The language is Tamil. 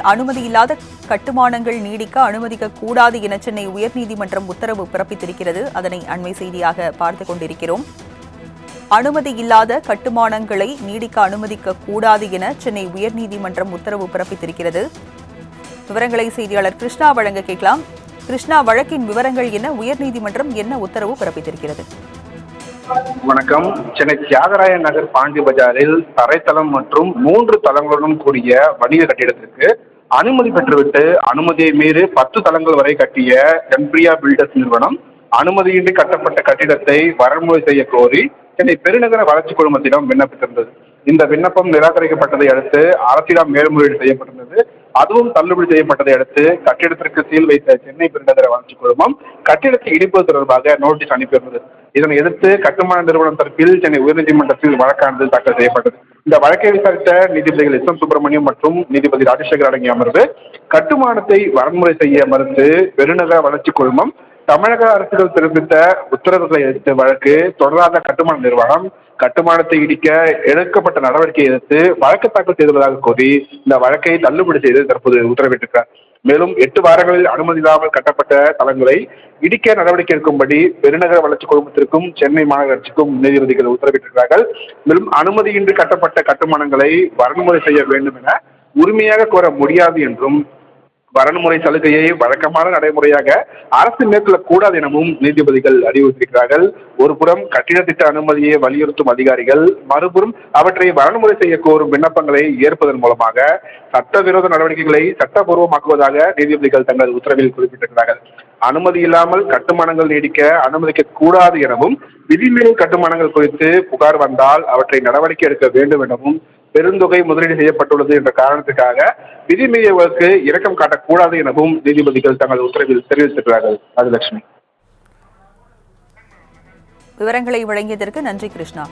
அனுமதி இல்லாத கட்டுமானங்கள் நீடிக்க அனுமதிக்க கூடாது என சென்னை உயர்நீதிமன்றம் உத்தரவு பிறப்பித்திருக்கிறது. அதனை அண்மை செய்தியாக பார்த்துக் கொண்டிருக்கிறோம். அனுமதி இல்லாத கட்டுமானங்களை நீடிக்க அனுமதிக்க கூடாது என சென்னை உயர்நீதிமன்றம் உத்தரவு பிறப்பித்திருக்கிறது. விவரங்களை செய்தியாளர் கிருஷ்ணா வழங்க கேட்கலாம். கிருஷ்ணா வழக்கின் விவரங்கள் என உயர்நீதிமன்றம் என்ன உத்தரவு பிறப்பித்திருக்கிறது? வணக்கம். சென்னை தியாகராய நகர் பாண்டி பஜாரில் தரைத்தளம் மற்றும் மூன்று தளங்களுடன் கூடிய வணிக கட்டிடத்திற்கு அனுமதி பெற்றுவிட்டு அனுமதியை மீறி பத்து தளங்கள் வரை கட்டிய எம்பிரியா பில்டர்ஸ் நிறுவனம் அனுமதியின்றி கட்டப்பட்ட கட்டிடத்தை வரன்முறை செய்ய கோரி சென்னை பெருநகர வளர்ச்சி குழுமத்திடம் விண்ணப்பித்திருந்தது. இந்த விண்ணப்பம் நிராகரிக்கப்பட்டதை அடுத்து அரசிடம் மேல்முறையீடு செய்யப்பட்டிருந்தது. அதுவும் தள்ளுபடி செய்யப்பட்டதை அடுத்து கட்டிடத்திற்கு சீல் வைத்த சென்னை பெருநகர வளர்ச்சி குழுமம் கட்டிடத்தை இடிப்பது தொடர்பாக நோட்டீஸ் அனுப்பியிருந்தது. இதனை எதிர்த்து கட்டுமான நிறுவனம் தரப்பில் சென்னை உயர்நீதிமன்றத்தில் வழக்கானது தாக்கல் செய்யப்பட்டது. இந்த வழக்கை விசாரித்த நீதிபதிகள் எஸ் எம் சுப்பிரமணியம் மற்றும் நீதிபதி ராஜசேகர் அடங்கிய அமர்வு கட்டுமானத்தை வரன்முறை செய்ய மறுத்து பெருநகர வளர்ச்சி குழுமம் தமிழக அரசுகள் பிறப்பித்த உத்தரவுகளை எதிர்த்த வழக்கு தொடராத கட்டுமான நிறுவனம் கட்டுமானத்தை இடிக்க எடுக்கப்பட்ட நடவடிக்கையை எதிர்த்து வழக்கு தாக்கல் செய்துள்ளதாக கூறி இந்த வழக்கை தள்ளுபடி செய்து தற்போது உத்தரவிட்டிருக்கிறார். மேலும் எட்டு வாரங்களில் அனுமதி இல்லாமல் கட்டப்பட்ட தளங்களை இடிக்க நடவடிக்கை எடுக்கும்படி பெருநகர வளர்ச்சி குழுமத்திற்கும் சென்னை மாநகராட்சிக்கும் நீதிபதிகள் உத்தரவிட்டிருக்கிறார்கள். மேலும் அனுமதியின்றி கட்டப்பட்ட கட்டுமானங்களை வரன்முறை செய்ய வேண்டும் என உரிமையாக கோர முடியாது என்றும் வரன்முறை சலுகையை வழக்கமான நடைமுறையாக அரசு மேற்கொள்ளக்கூடாது எனவும் நீதிபதிகள் அறிவுறுத்தியிருக்கிறார்கள். ஒருபுறம் கட்டிட திட்ட அனுமதியை வலியுறுத்தும் அதிகாரிகள் மறுபுறம் அவற்றை வரன்முறை செய்ய கோரும் விண்ணப்பங்களை ஏற்பதன் மூலமாக சட்டவிரோத நடவடிக்கைகளை சட்டபூர்வமாக்குவதாக நீதிபதிகள் தங்கள் உத்தரவில் குறிப்பிட்டிருக்கிறார்கள். அனுமதி இல்லாமல் கட்டுமானங்கள் நீடிக்க அனுமதிக்க கூடாது எனவும் விதிமீறல் கட்டுமானங்கள் குறித்து புகார் வந்தால் அவற்றை நடவடிக்கை எடுக்க வேண்டும் எனவும் பெருந்தொகை முதலீடு செய்யப்பட்டுள்ளது என்ற காரணத்துக்காக விதிமீறியவர்களுக்கு இரக்கம் காட்டக்கூடாது எனவும் நீதிபதிகள் தங்கள் உத்தரவில் தெரிவித்திருக்கிறார்கள். ராஜலட்சுமி விவரங்களை வழங்கியதற்கு நன்றி கிருஷ்ணா.